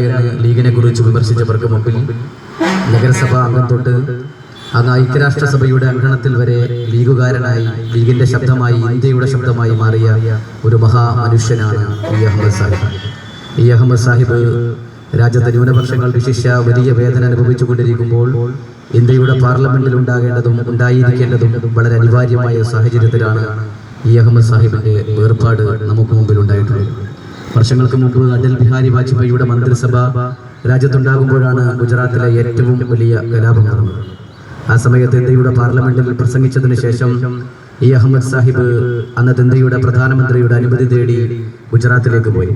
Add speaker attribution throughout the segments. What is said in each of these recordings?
Speaker 1: എന്ന് ലീഗിനെ കുറിച്ച് വിമർശിച്ചവർക്ക് മുമ്പിൽ നഗരസഭാ അംഗം തൊട്ട് അങ്ങ് ഐക്യരാഷ്ട്രസഭയുടെ അംഗണത്തിൽ വരെ ലീഗുകാരനായി ലീഗിന്റെ ശബ്ദമായി ഇന്ത്യയുടെ ശബ്ദമായി മാറിയ ഒരു മഹാമനുഷ്യനാണ് ഇ. അഹമ്മദ് സാഹിബ്. ഇ. അഹമ്മദ് സാഹിബ് രാജ്യത്തെ ന്യൂനപക്ഷങ്ങൾ വിശിഷ്യ വലിയ വേദന അനുഭവിച്ചുകൊണ്ടിരിക്കുമ്പോൾ ഇന്ത്യയുടെ പാർലമെന്റിൽ ഉണ്ടാകേണ്ടതും ഉണ്ടായിരിക്കേണ്ടതും വളരെ അനിവാര്യമായ സാഹചര്യത്തിലാണ് ഇ. അഹമ്മദ് സാഹിബിന്റെ വേർപാട് നമുക്ക് മുമ്പിൽ വർഷങ്ങൾക്ക് മുമ്പ് അടൽ ബിഹാരി വാജ്പേയിയുടെ മന്ത്രിസഭ രാജ്യത്തുണ്ടാകുമ്പോഴാണ് ഗുജറാത്തിലെ ഏറ്റവും വലിയ കലാപം നടന്നത് ആ സമയത്ത് ഇന്ത്യയുടെ പാർലമെന്റിൽ പ്രസംഗിച്ചതിന് ശേഷം ഇ അഹമ്മദ് സാഹിബ് അന്നത്തെ ഇന്ത്യയുടെ പ്രധാനമന്ത്രിയുടെ അനുമതി തേടി ഗുജറാത്തിലേക്ക് പോയി.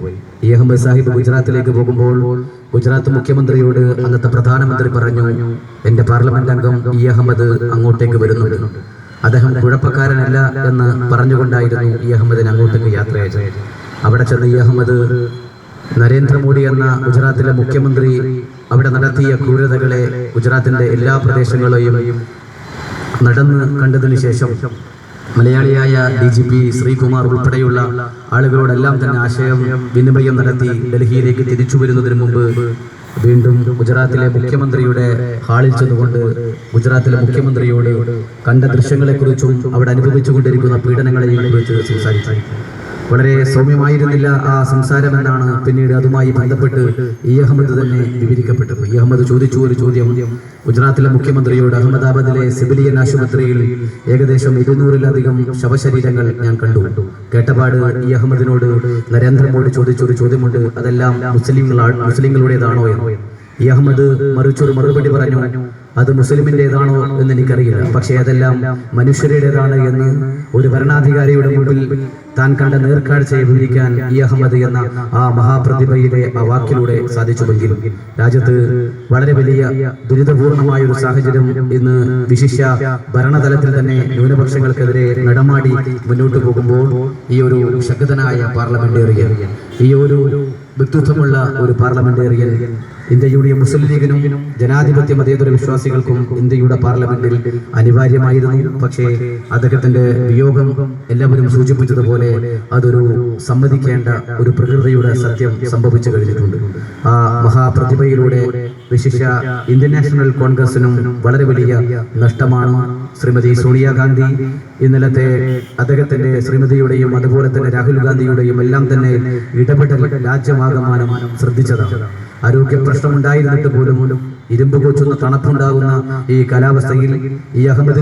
Speaker 1: ഇ അഹമ്മദ് സാഹിബ് ഗുജറാത്തിലേക്ക് പോകുമ്പോൾ ഗുജറാത്ത് മുഖ്യമന്ത്രിയോട് അന്നത്തെ പ്രധാനമന്ത്രി പറഞ്ഞു എന്റെ പാർലമെന്റ് അംഗം ഇ അഹമ്മദ് അങ്ങോട്ടേക്ക് വരുന്നുണ്ട്. അദ്ദേഹം കുഴപ്പക്കാരനല്ല എന്ന് പറഞ്ഞുകൊണ്ടായിരുന്നു ഇ അഹമ്മദിന് അങ്ങോട്ടേക്ക് യാത്ര അയച്ചത്. അവിടെ ചെന്ന് ഇ അഹമ്മദ് നരേന്ദ്രമോദി എന്ന ഗുജറാത്തിലെ മുഖ്യമന്ത്രി അവിടെ നടത്തിയ ക്രൂരതകളെ ഗുജറാത്തിന്റെ എല്ലാ പ്രദേശങ്ങളെയും നടന്ന് കണ്ടതിന് ശേഷം മലയാളിയായ ഡി ജി പി ശ്രീകുമാർ ഉൾപ്പെടെയുള്ള ആളുകളോടെല്ലാം തന്നെ ആശയം വിനിമയം നടത്തി ഡൽഹിയിലേക്ക് തിരിച്ചു വരുന്നതിന് മുമ്പ് വീണ്ടും ഗുജറാത്തിലെ മുഖ്യമന്ത്രിയുടെ ഹാളിൽ ചെന്നുകൊണ്ട് ഗുജറാത്തിലെ മുഖ്യമന്ത്രിയോട് കണ്ട ദൃശ്യങ്ങളെക്കുറിച്ചും അവിടെ അനുഭവിച്ചുകൊണ്ടിരിക്കുന്ന പീഡനങ്ങളെയും കുറിച്ച് സംസാരിച്ചു. വളരെ സൗമ്യമായിരുന്നില്ല ആ സംസാരം എന്നാണ് പിന്നീട് അതുമായി ബന്ധപ്പെട്ട് ഇ അഹമ്മദ് തന്നെ വിവരിക്കപ്പെട്ടത്. ഇ അഹമ്മദ് ചോദിച്ചു ഒരു ചോദ്യം. ഗുജറാത്തിലെ മുഖ്യമന്ത്രിയോട് അഹമ്മദാബാദിലെ സിവിലിയൻ ആശുപത്രിയിൽ ഏകദേശം ഇരുന്നൂറിലധികം ശവശരീരങ്ങൾ ഞാൻ കണ്ടു. കേട്ടപാട് ഇ അഹമ്മദിനോട് നരേന്ദ്രമോദി ചോദിച്ചൊരു ചോദ്യമുണ്ട്. അതെല്ലാം മുസ്ലിങ്ങളാ മുസ്ലിങ്ങളുടേതാണോ ഇ അഹമ്മദ് മറിച്ചൊരു മറുപടി പറഞ്ഞു. അത് മുസ്ലിമിന്റെതാണോ എന്ന് എനിക്കറിയില്ല. പക്ഷെ അതെല്ലാം മനുഷ്യരുടേതാണ് എന്ന് ഒരു ഭരണാധികാരിയുടെ മുമ്പിൽ താൻ കണ്ട നേർക്കാഴ്ചയെ വിവരിക്കാൻ ഈ അഹമ്മദ് എന്ന ആ മഹാപ്രതിഭയുടെ ആ വാക്കിലൂടെ സാധിച്ചുവെങ്കിലും രാജ്യത്ത് വളരെ വലിയ ദുരിതപൂർണമായ ഒരു സാഹചര്യം ഇന്ന് വിശിഷ്യ ഭരണതലത്തിൽ തന്നെ ന്യൂനപക്ഷങ്ങൾക്കെതിരെ നടമാടി മുന്നോട്ട് പോകുമ്പോൾ ഈ ഒരു ശക്തനായ പാർലമെന്റേറിയൻ ഈ ഒരു വ്യക്തിത്വമുള്ള ഒരു പാർലമെന്റേറിയൻ ഇന്ത്യയുടെ മുസ്ലിം ലീഗിനും ജനാധിപത്യ മതേതര വിശ്വാസികൾക്കും ഇന്ത്യയുടെ പാർലമെന്റിൽ അനിവാര്യമായിരുന്നു. പക്ഷേ അദ്ദേഹത്തിന്റെ വിയോഗം എല്ലാവരും സൂചിപ്പിച്ചതുപോലെ അതൊരു സമ്മതിക്കേണ്ട ഒരു പ്രകൃതിയുടെ സത്യം സംഭവിച്ചു കഴിഞ്ഞിട്ടുണ്ട്. ആ മഹാപ്രതിഭയിലൂടെ വിശിഷ്യ ഇന്ത്യൻ നാഷണൽ കോൺഗ്രസിനും വളരെ വലിയ നഷ്ടമാണ് ശ്രീമതി സോണിയാഗാന്ധി ഇന്നലത്തെ അദ്ദേഹത്തിന്റെ ശ്രീമതിയുടെയും അതുപോലെ തന്നെ രാഹുൽ ഗാന്ധിയുടെയും എല്ലാം തന്നെ ഇടപെടൽ രാജ്യമാകമാനം ശ്രദ്ധിച്ചതാണ്. ആരോഗ്യ പ്രശ്നമുണ്ടായിരുന്നിട്ട് പോലും ഇരുമ്പ് കൊച്ചുന്ന തണുപ്പുണ്ടാകുന്ന ഈ കാലാവസ്ഥയിൽ ഈ അഹമ്മദ്